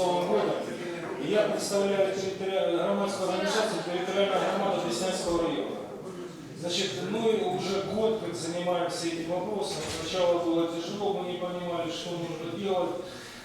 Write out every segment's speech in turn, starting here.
Новым годом. И я представляю территориальную громадскую организацию территориальная громада Деснянского района. Значит, мы уже год как занимаемся этим вопросом. Сначала было тяжело, мы не понимали, что нужно делать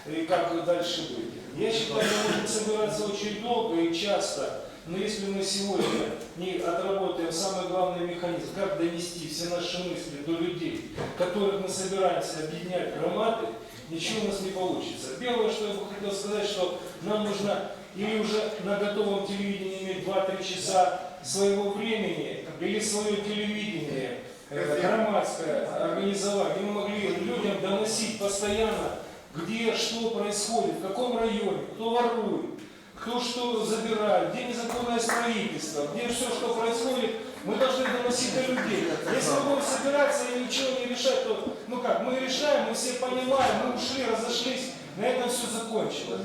и как дальше быть. Я считаю, мы можем собираться очень долго и часто, но если мы сегодня не отработаем самый главный механизм, как донести все наши мысли до людей, которых мы собираемся объединять громады, ничего у нас не получится. Первое, что я бы хотел сказать, что нам нужно или уже на готовом телевидении иметь 2-3 часа своего времени, или свое телевидение э, громадское организовать, где мы могли людям доносить постоянно, где что происходит, в каком районе, кто ворует, кто что забирает, где незаконное строительство, где все, что происходит, мы должны доносить до людей. Если мы будем собираться и ничего не решать, то, ну как, мы решаем, мы все понимаем, мы ушли, разошлись, на этом все закончилось.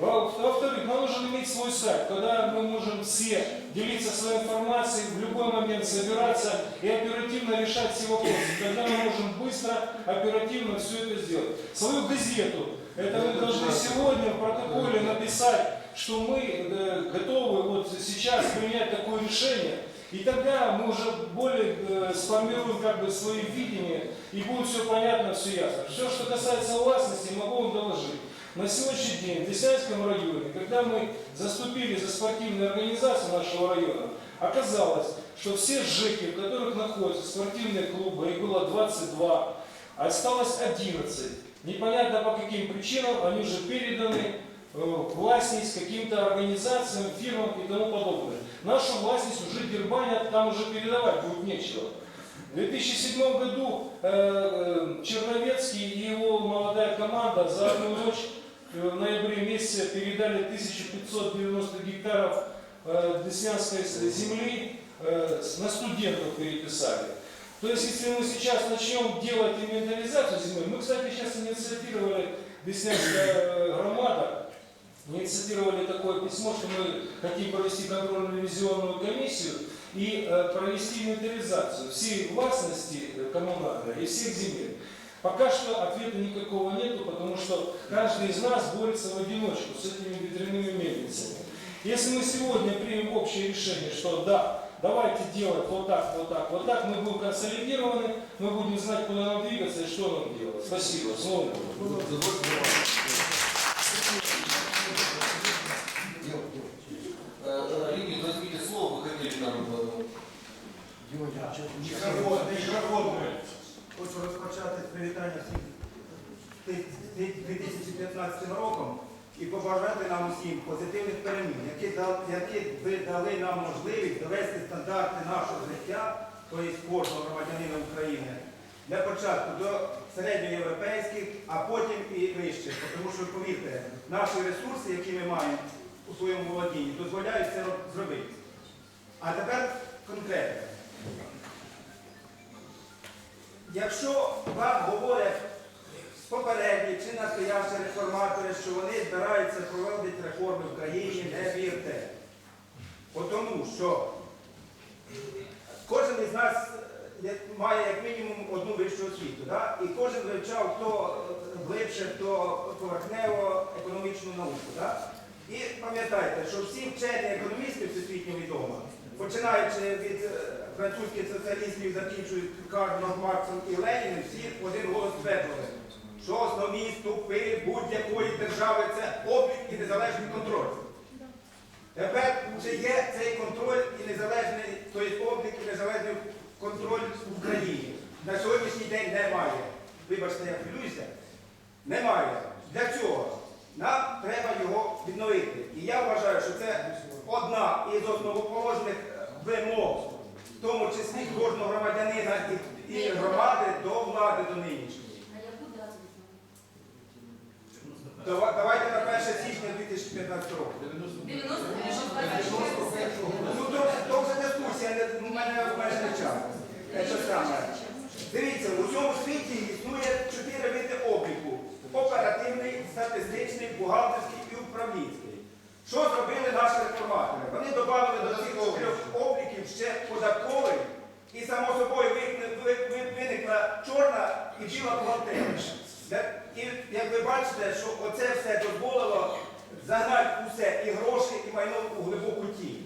Во- Во-вторых, нам нужно иметь свой сайт, когда мы можем все делиться своей информацией, в любой момент собираться и оперативно решать все вопросы. Тогда мы можем быстро, оперативно все это сделать. Свою газету, это мы должны сегодня в протоколе написать, что мы э, готовы вот сейчас принять такое решение, и тогда мы уже более э, сформируем как бы свои видения, и будет все понятно, все ясно. Все, что касается властности, могу вам доложить. На сегодняшний день в Деснянском районе, когда мы заступили за спортивную организацию нашего района, оказалось, что все ЖЭКи, в которых находятся спортивные клубы, их было 22, а осталось 11. Непонятно по каким причинам, они уже переданы властность каким-то организациям, фирмам и тому подобное. Нашу властность уже дербанят, там уже передавать будет нечего. В 2007 году э, э, Черновецкий и его молодая команда за одну ночь э, в ноябре месяце передали 1590 гектаров э, Деснянской земли э, на студентов переписали. То есть, если мы сейчас начнем делать инвентаризацию земли, мы, кстати, сейчас инициировали Деснянская э, громада, инициировали такое письмо, что мы хотим провести контрольно-ревизионную комиссию и э, провести инвентаризацию всей властности э, коммунальной и всех земель. Пока что ответа никакого нету, потому что каждый из нас борется в одиночку с этими ветряными мельницами. Если мы сегодня примем общее решение, что да, давайте делать вот так, вот так, вот так, мы будем консолидированы, мы будем знать, куда нам двигаться и что нам делать. Спасибо. Слово Хочу розпочати з привітання всім 2015 роком і побажати нам усім позитивних перемін, які, які ви дали нам можливість довести стандарти нашого життя, тобто кожного громадянина України, для початку до середньоєвропейських, а потім і вищих. Тому що, повірте, наші ресурси, які ми маємо у своєму володінні, дозволяють це зробити. А тепер конкретно. Якщо вам говорять попередні чи настоявші реформатори, що вони збираються проводити реформи в країні, не вірте. Тому що кожен із нас е, має як мінімум одну вищу освіту. Да? І кожен вивчав хто глибше, хто поверхнево економічну науку. Да? І пам'ятайте, що всі вчені економісти всесвітньо відомо, починаючи від е, французьких соціалістів, закінчуючи Карлом Марксом і Леніним, всі один голос стверджували, що основні ступи будь-якої держави це облік і незалежний контроль. Тепер чи є цей контроль і незалежний, тобто облік і незалежний контроль в Україні? На сьогоднішній день немає. Вибачте, я хвилююся. Немає. Для цього нам треба його відновити. І я вважаю, що це одна із основоположних е, вимог, тому числі кожного громадянина і, і громади до влади до нинішньої. Давайте на 1 січня 2015 року. 91 Ну, то, то вже дискусія, не- у мене обмежений час. Це що саме. Дивіться, у цьому світі існує чотири види обліку. Оперативний, статистичний, бухгалтерський і управлінський. Що зробили наші реформатори? Вони додали до цих обліків ще податковий, і само собою виникла чорна і біла бухгалтерія. І як ви бачите, що оце все дозволило загнати усе, і гроші, і майно у глибоку тінь.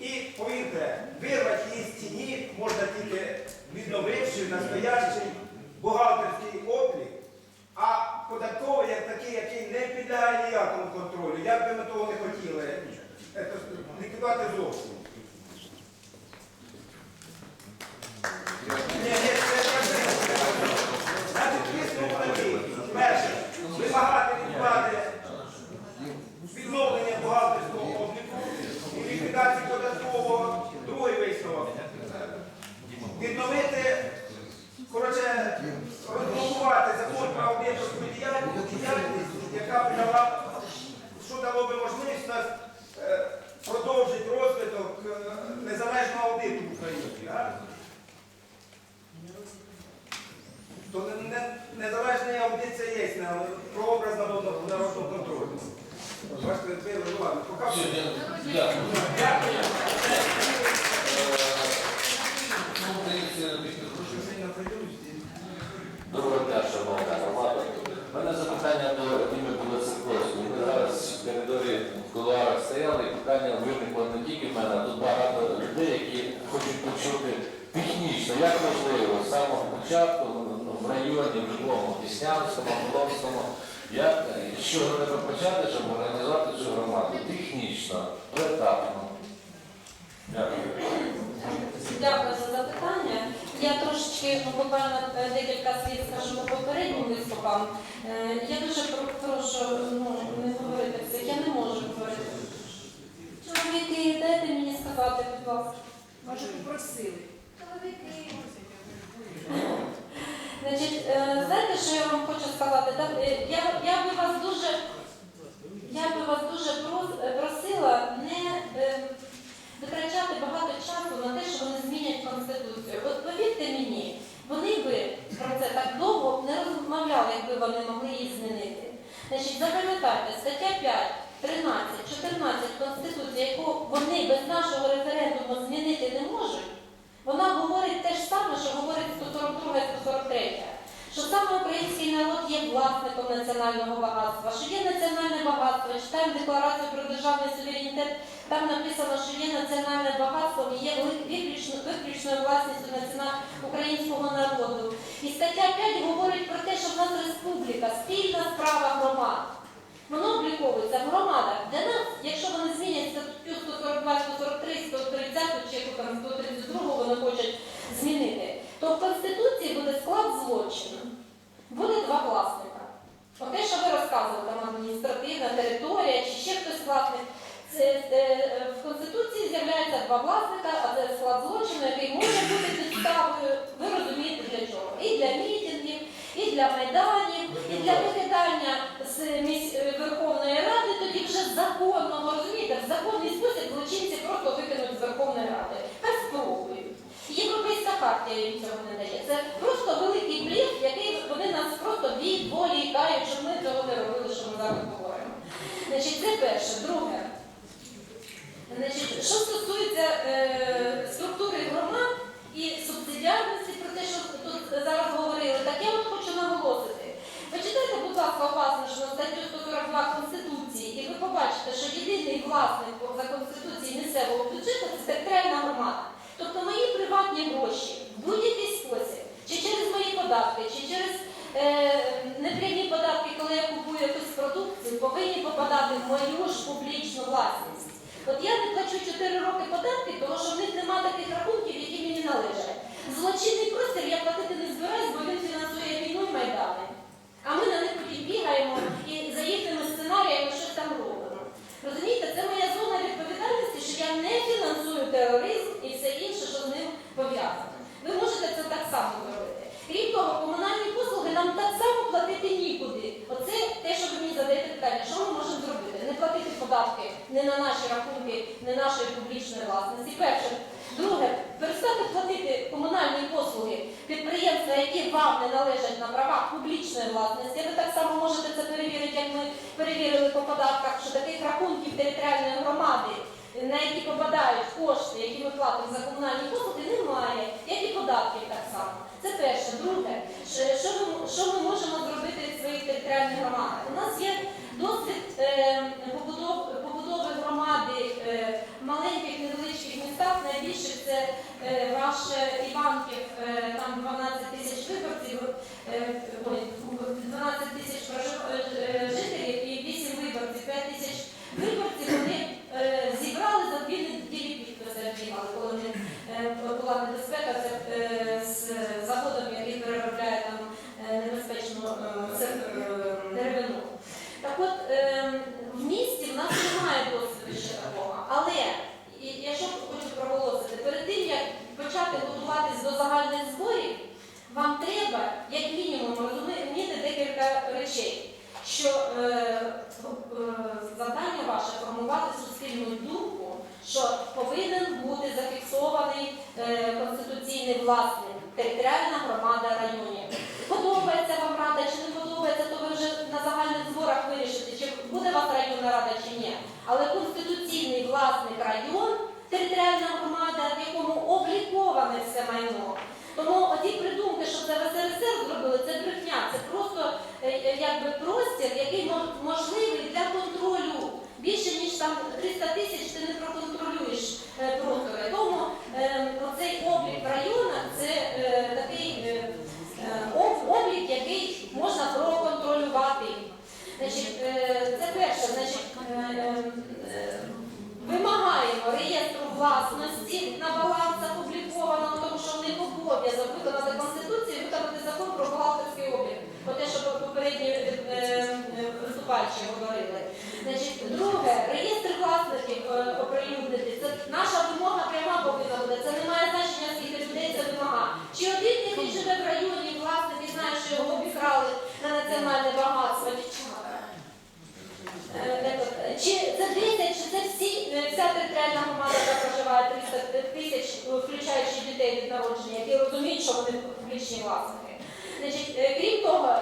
І повірте, вирвати її з тіні можна тільки відновивши настоящий бухгалтерський облік, а податковий як такий, який не підлягає ніякому контролю. Як би ми того не хотіли, е, ліквідувати зовсім. Ні, ні, це важливо. Значить, висновок такий. Перше, вимагати від влади відновлення бухгалтерського обліку і ліквідації податкового. Другий висновок. Відновити, коротше, розблокувати закон про аудиторську діяльність, діяльність, яка б дала, що дало би можливість нас е, продовжити розвиток е, незалежного аудиту в Україні. а? То не- не- незалежний аудит це є на- про образ народного, народного контролю. Бачите, це ну ладно, поки Все, все. дя- Дякую. Дякую. Ну, здається, Віктор Хрущов. Доброго дня, шановна громада. У мене запитання до Німи Білоцерковської. Ми зараз в коридорі в кулуарах стояли, і питання виникло не тільки в мене, а тут багато людей, які хочуть почути технічно, як можливо, з самого початку ну, в районі, в любому, Піснянському, Полонському, як, з чого треба почати, щоб організувати цю громаду? Технічно, поетапно. Дякую. Дякую за запитання. Я трошечки ну, буквально е, декілька слів скажу по попереднім виступам. Е, Я дуже прошу ну, не говорити всіх, я не можу говорити. Чоловіки, дайте мені сказати, будь ласка. Може, попросили. Значить, е, знаєте, що я вам хочу сказати? Е, Я, я би вас дуже, я би вас дуже е, просила не витрачати багато часу на те, що вони змінять конституцію. От повірте мені, вони би про це так довго не розмовляли, якби вони могли її змінити. Значить, запам'ятайте, стаття 5, 13, 14 Конституції, яку вони без нашого референдуму змінити не можуть, вона говорить те ж саме, що говорить 142 143. Що саме український народ є власником національного багатства, що є національне багатство. Читаємо декларацію про державний суверенітет. Там написано, що є національне багатство і є виключно, виключною власністю національного українського народу. І стаття 5 говорить про те, що в нас республіка, спільна справа громад. Воно обліковується в громадах. Для нас, якщо вони змінять статтю 142, 143, 130 чи там 132 вони хочуть змінити, то в Конституції буде склад злочину. Буде два власника. Оте, що ви розказували, там адміністративна територія чи ще хтось власник. Е, е, в Конституції з'являється два власника, а це склад злочину, який може бути підставою. Ви розумієте для чого? І для мітингів, і для майданів, і для викидання з місь- е, Верховної Ради, тоді вже законно, розумієте, в законний спосіб злочинці просто викинуть з Верховної Ради. Хай спробують. Європейська хартія їм цього не дає. Це просто великий блеф, який вони нас просто відволікають, щоб ми цього не робили, що ми зараз говоримо. Значить, це перше. Друге. Значить, що стосується е, структури громад і субсидіарності, про те, що тут зараз говорили, так я от хочу наголосити. Почитайте, будь ласка, уважно, що на статтю 142 Конституції, і ви побачите, що єдиний власник за Конституції місцевого бюджету це територіальна громада. Тобто мої приватні гроші в будь-який спосіб, чи через мої податки, чи через е, непрямі податки, коли я купую якусь продукцію, повинні попадати в мою ж публічну власність. От я не плачу 4 роки податки, тому що в них немає таких рахунків, які мені належать. Злочинний простір я платити не збираюсь, бо він фінансує війну і майдани. А ми на них потім бігаємо і за їхніми сценаріями щось там робимо. Розумієте, це моя зона відповідальності, що я не фінансую тероризм і все інше, що з ним пов'язано. Ви можете це так само зробити. Крім того, комунальні послуги нам так само платити нікуди. Оце те, що ви мені задаєте питання, що ми можемо зробити? Не платити податки не на наші рахунки, не нашої публічної власності. Перше. Друге, перестати платити комунальні послуги підприємства, які вам не належать на правах публічної власності. Ви так само можете це перевірити, як ми перевірили по податках, що таких рахунків територіальної громади, на які попадають кошти, які ми платимо за комунальні послуги, немає, як і податків так само. Це перше. Друге, що- ми, що ми можемо зробити в своїх територіальних громадах? У нас є е, е, в маленьких невеличких містах найбільше це е, ваш е, Іванків, е, там 12 тисяч виборців, е, ой, 12 тисяч прожив- е, жителів і 8 виборців, 5 тисяч виборців вони е, зібрали за дві неділі підписи отримали, коли вони, е, була небезпека це, е, з заводом, який переробляє там е, небезпечну е, це, е, деревину. Так от е, в місті в нас немає досвіду ще такого, але і, я що хочу проголосити, перед тим як почати готуватись до загальних зборів, вам треба, як мінімум, розуміти декілька речей, що е, е, завдання ваше формувати суспільну думку, що повинен бути зафіксований е, конституційний власник, територіальна громада районів. Подобається вам рада чи не подобається, то ви вже на загальних зборах вирішите, чи буде вас районна рада чи ні. Але конституційний власник район, територіальна громада, в якому обліковане все майно. Тому оті придумки, що це в зробили, це брехня, це просто е, е, якби простір, який можливий для контролю. Більше ніж там 300 тисяч ти не проконтролюєш е. Тому е, оцей облік району це е, такий об- облік, який можна проконтролювати. Значить, це перше, значить, вимагаємо реєстру власності на балансах опублікованого, тому що в них обов'язок виконати Конституцію, виконати закон про бухгалтерський облік. Про те, що попередні е, е, виступаючі говорили. Значить, друге, реєстр власників е, оприлюднити. Це наша вимога пряма повинна бути. Це не має значення, скільки людей це вимога. Чи один, який живе в районі, власник і знає, що його обікрали на національне багатство, дівчата. Е, Чи це 10, чи це всі, е, вся територіальна громада, яка проживає 300 тисяч, включаючи дітей від народження, які розуміють, що вони публічні власники. Значить, е, крім того,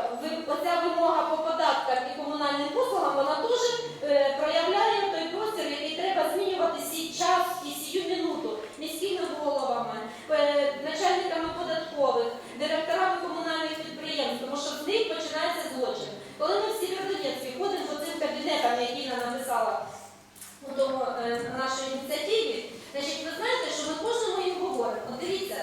оця вимога по податках і комунальним послугам, вона теж е, проявляє той простір, який треба змінювати сій час і сію минуту. Міськими головами, е, начальниками податкових, директорами комунальних підприємств, тому що з них починається злочин. Коли ми в Сєвєродонецьку ходимо по цим кабінетам, які Інна написала у тому е, нашій ініціативі, значить, ви знаєте, що ми кожному їм говоримо. От дивіться,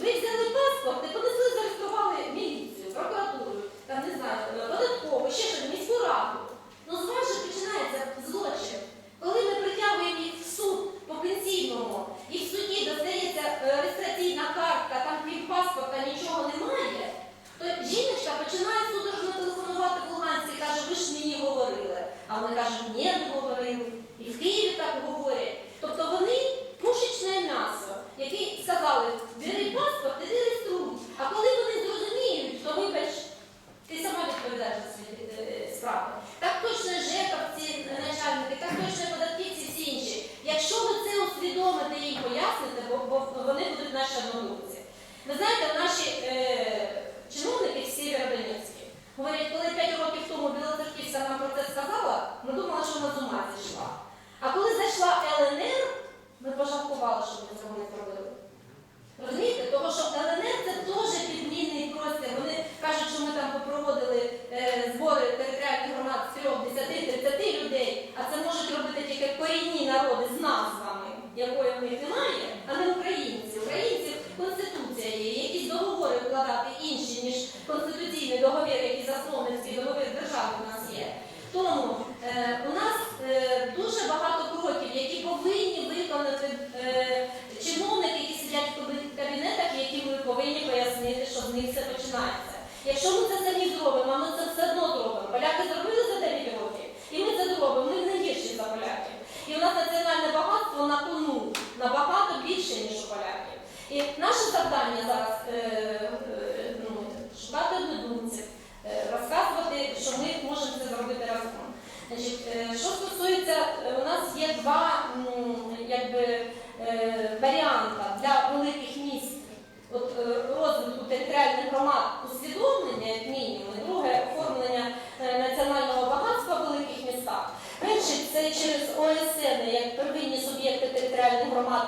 ви взяли паспорт і понесли, зареєстрували міліцію, прокуратуру, там не знаю, е, податкову, ще щось, міську раду. Ну з вас же починається злочин. Коли ми притягуємо їх в суд по пенсійному, і в суді достається е, реєстраційна картка, там крім паспорта нічого немає, то жіночка починає судорожно телефонувати в Луганськ і каже, ви ж мені говорили. А вони кажуть, ні, не говорили. І в Києві так говорять. Тобто вони пушечне м'ясо, які сказали, бери паспорт і реєструй. А коли вони зрозуміють, то вибач, ти сама відповідаєш за свої е, справи. Так точно жековці, начальники, так точно податківці, всі інші. Якщо ви це усвідомите і їм поясните, бо, бо вони будуть наші однодумці. Ви знаєте, наші е, чиновники в Сєвєродонецьку говорять, коли 5 років тому Білоцерківська нам про це сказала, ми думали, що вона з ума зійшла. А коли зайшла ЛНР, ми пожалкували, що ми цього не зробили. Розумієте? Тому що ЛНР це теж підмінний простір. Вони кажуть, що ми там попроводили е, збори територіальних громад з 3, 10, 30 людей, а це можуть робити тільки корінні народи з назвами, якої в них немає, а не українці. Українців конституція є, якісь договори вкладати інші, ніж конституційний договір, який засновницький договір держави у нас є. Тому е, у нас е, дуже багато кроків, які повинні виконати е, чиновники, які сидять в кабінетах, які ми повинні пояснити, що з них все починається. Якщо ми це самі зробимо, ми це все одно зробимо. Поляки зробили за 9 років, і ми це зробимо. Ми не гірші за поляків. І у нас національне багатство на кону набагато більше, ніж у поляків. І наше завдання зараз е, ну, шукати однодумців, е, розказувати, що ми можемо це зробити разом. Значить, е, що стосується, е, у нас є два якби, е, варіанти для великих міст. От розвитку територіальних громад усвідомлення, як мінімум, і друге оформлення національного багатства в великих містах. Перший це через ОСН, як первинні суб'єкти територіальних громад,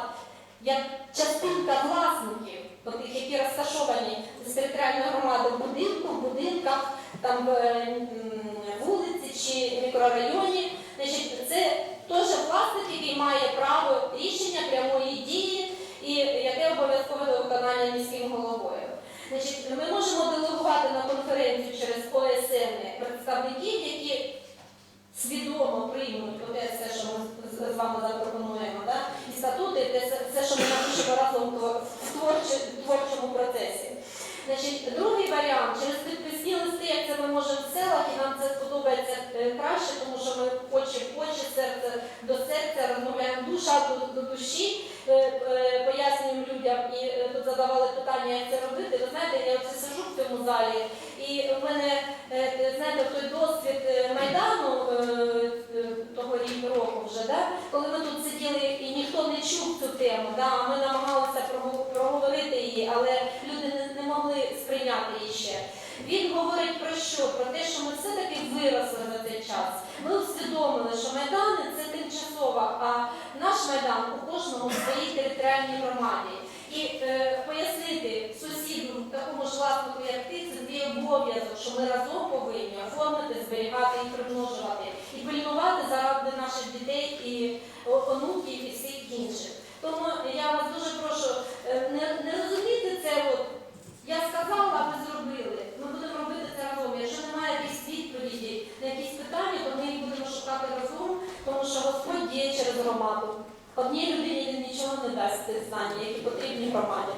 як частинка власників, тих, які розташовані з територіальної громади в будинку, в будинках, там в е, м, вулиці чи мікрорайоні. Значить, це теж власник, який має право рішення прямої дії і яке обов'язкове до виконання міським головою. Значить, ми можемо делегувати на конференцію через ОСН представників, які свідомо приймуть те все, що ми з- вами запропонуємо, да? і статути, те все- що ми напишемо разом в творчому процесі. Значить, другий варіант через підписні листи, як це ми можемо в селах, і нам це сподобається е, краще, тому що ми очі в очі, серце до серця, розмовляємо душа до, до душі, е, е, пояснюємо людям і е, тут задавали питання, як це робити. Ви знаєте, я оце сижу в цьому залі, і в мене знаєте, той досвід майдану того року вже, да? коли ми тут сиділи і ніхто не чув цю тему, да? ми намагалися проговорити її, але люди не, не могли сприйняти її ще. Він говорить про що? Про те, що ми все-таки виросли за цей час. Ми усвідомили, що майдани це тимчасово, а наш майдан у кожному своїй територіальній громаді. І е, пояснити сусіду, такому ж власнику, як ти, це твій обов'язок, що ми разом повинні оформити, зберігати і примножувати, і пильнувати заради наших дітей і онуків і всіх інших. Тому я вас дуже прошу е, не, не розуміти це. От я сказала, а ви зробили. Ми будемо робити це разом. Якщо немає якихось відповідей на якісь питання, то ми їх будемо шукати разом, тому що Господь діє через громаду. Одній людині він нічого не дасть знання, які потрібні громаді.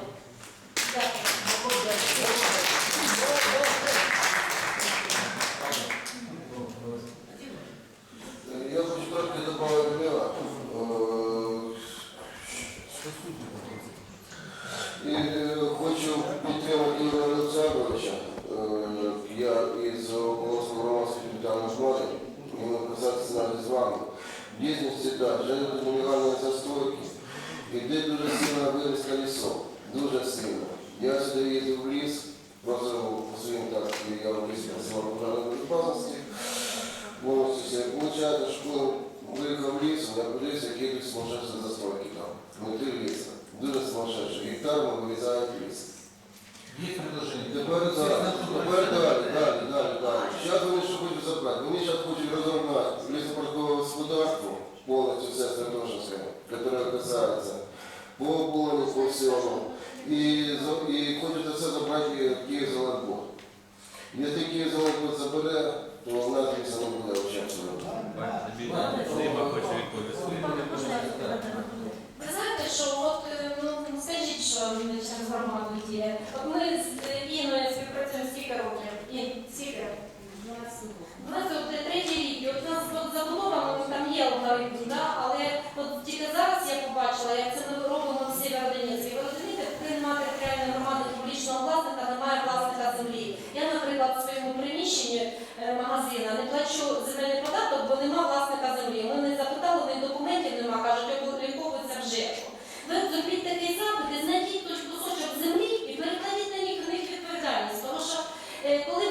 Дякую. Я хочу трошки добавити Лева. І е, хочу підтримати Ігоря Олександровича. Е, Я із Голосу громадської капітальної школи, і ми писатися навіть з вами. Вже йдуть нелегальні застройки. Іде дуже сильна вирізка лісов, дуже сильно. Я сюди їздив в ліс, по своїм так, я в лісі працював пожежної безпечності. Повністю все. Получається, що виїхав в ліс, я подивився, які тут сумасшедші застройки там. Внутрі ліса. Дуже сумасшедші. Гектарами вирізають ліс. Є предложення. Тепер далі, тепер далі, далі, далі, далі. Зараз вони що хочуть забрати? Вони зараз хочуть розогнати лісопортове господарство, повністю все Святошинське, яке касається, по оболоні, по всьому. І, за- і хочуть це забрати Київ Зеленбуд. Якщо Київ Зеленбуд забере, то у нас ліса не буде взагалі. Ви знаєте, що от е, ну скажіть, що ми через громаду є. От ми з е, Іною співпрацюємо стільки років. І скільки? У нас от е, третій рік, і от у нас от забудова, ну, там є алгоритм, да? але от тільки зараз я побачила, як це ми робимо в Сєвєродонецьку. Ви розумієте, коли немає територіальної громади публічного власника, немає власника землі. Я, наприклад, в своєму приміщенні е, магазина не плачу земельний податок, бо нема власника землі. Ми не запитали, у документів нема, кажуть, обліковується в ЖЕКу. Ви зробіть такий запит і знайдіть той кусочок землі і перекладіть на них, на них відповідальність. Тому що е, коли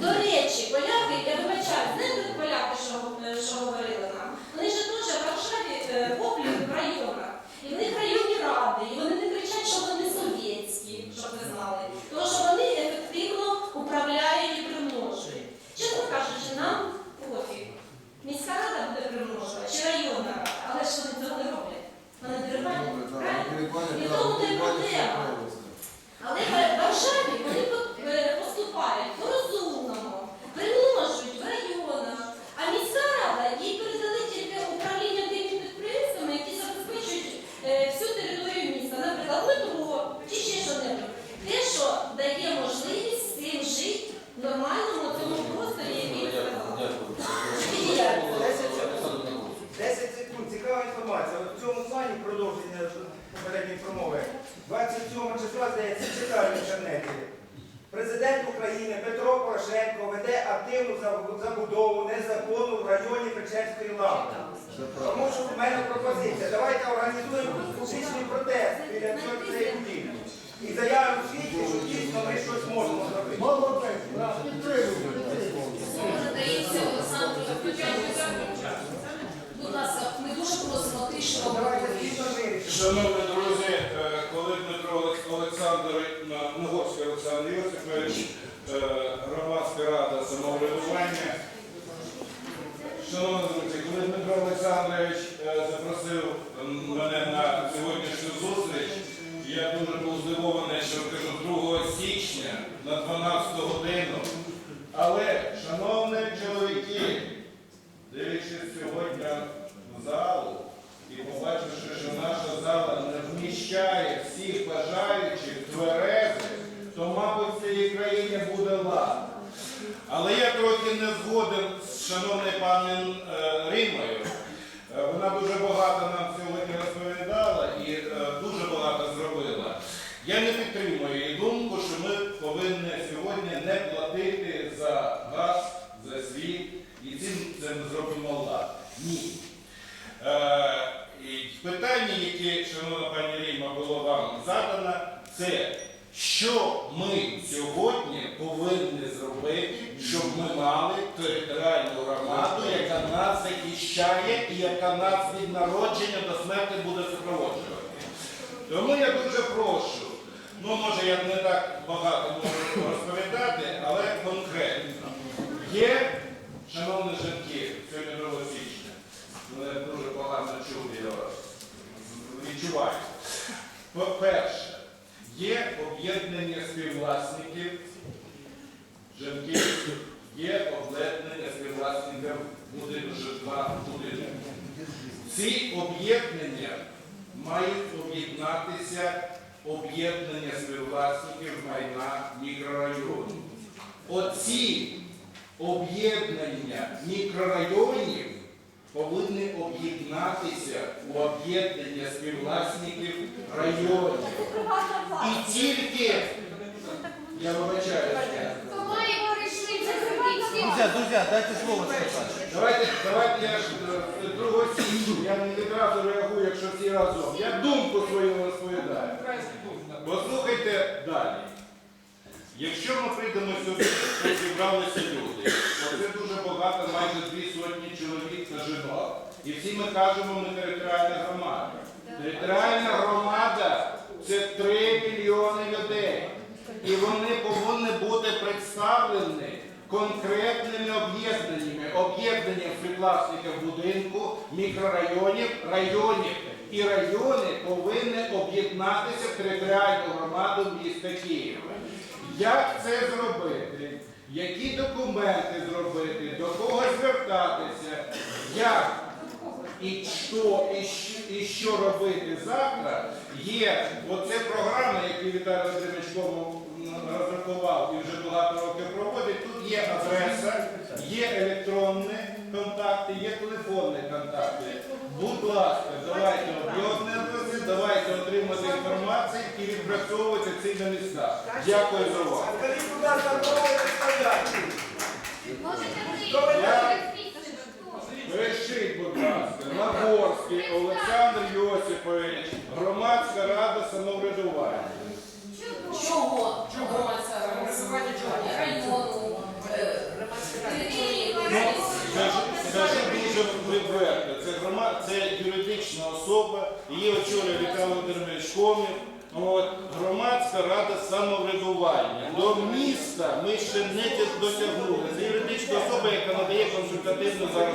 До речі, поляки, я вибачаю, знаєте поляки, що, е, що говорили нам, вони ж теж в Варшаві поплів в районах. І в них районні ради, і вони не кричать, що вони совєтські, щоб ви знали. Тому що вони ефективно управляють і примножують. Чесно кажучи, нам пофіг. Міська рада буде примножувати, чи районна рада, але що вони цього не роблять. Вони не правильно? І тому не проблема. Але в Варшаві. Здається, читаю в інтернеті. Президент України Петро Порошенко веде активну забудову незаконну в районі Печерської лавки. Тому що в мене пропозиція. Давайте організуємо публічний протест біля цієї будівлі. І заявимо світі, що дійсно ми щось можемо зробити. Слово надається Олександру Будь ласка, ми дуже просимо вирішимо. Шановні друзі, Олександр Нагорський Олександр Йосипович, е, громадська рада самоврядування. Шановні друзі, коли Дмитро Олександрович е, запросив м, мене на сьогоднішню зустріч, я дуже був здивований, що кажу 2 січня на 12 годину. Але, шановні чоловіки, дивлячись сьогодні в залу і побачивши, що наша зала не вміщає всіх бажаючих тверезих, то, мабуть, в цій країні буде лад. Але я трохи не згоден з шановною пані е, Римою. Е, Вона дуже багато нам сьогодні розповідала і е, дуже багато зробила. Я не підтримую її думку, що ми повинні сьогодні не платити за газ, за світ і цим це ми зробимо лад. Ні. Е, і питання, яке, шановна пані Ріма, було вам задано, це що ми сьогодні повинні зробити, щоб ми мали територіальну громаду, яка нас захищає і яка нас від народження до смерті буде супроводжувати. Тому я дуже прошу, ну може я не так багато можу розповідати, але конкретно. Є, шановні жінки, сьогодні 2 січня, мене дуже погано чули, я відчуваю. По-перше, є об'єднання співвласників жінки, є об'єднання співвласників будинку житла будинку. Ці об'єднання мають об'єднатися об'єднання співвласників майна мікрорайону. Оці об'єднання мікрорайонів повинні об'єднатися у об'єднання співвласників районів. І тільки, я вибачаю, Хто має прийшли це Друзья, друзья, дайте слово сказать. давайте, давайте я ж е, другого січня, я не відразу реагую, якщо всі разом. Я думку свою розповідаю. Послухайте далі. Якщо ми прийдемо сюди, то зібралися люди, оце дуже багато, майже дві сотні чоловік та жінок. І всі ми кажемо, ми територіальна громада. Територіальна громада це 3 мільйони людей. І вони повинні бути представлені конкретними об'єднаннями, об'єднанням співвласників будинку, мікрорайонів, районів. І райони повинні об'єднатися в територіальну громаду міста Києва. Як це зробити? Які документи зробити, до кого звертатися, як і що, і що, і що робити завтра, є оце програма, яку Віталій Володимирович розрахував і вже багато років проводить. Тут є адреса, є електронні контакти, є телефонні контакти. Будь ласка, давайте об'єднуватися, давайте отримати інформацію і відпрацьовувати ці на містах. Дякую за увагу. Скажіть, Решіть, будь ласка, Нагорський Олександр Йосипович, громадська рада самоврядування. Чого? Чого району? Скажу, скажу дуже відверто, це грома, це юридична особа, її очолює Віталій Володимирович Комів. От, громадська рада самоврядування. До міста ми ще не досягнули. Це юридична особа, яка надає консультативну зараз.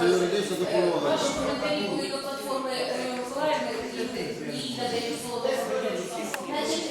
Це юридична допомога. Платформи е, Миколаївни і слово.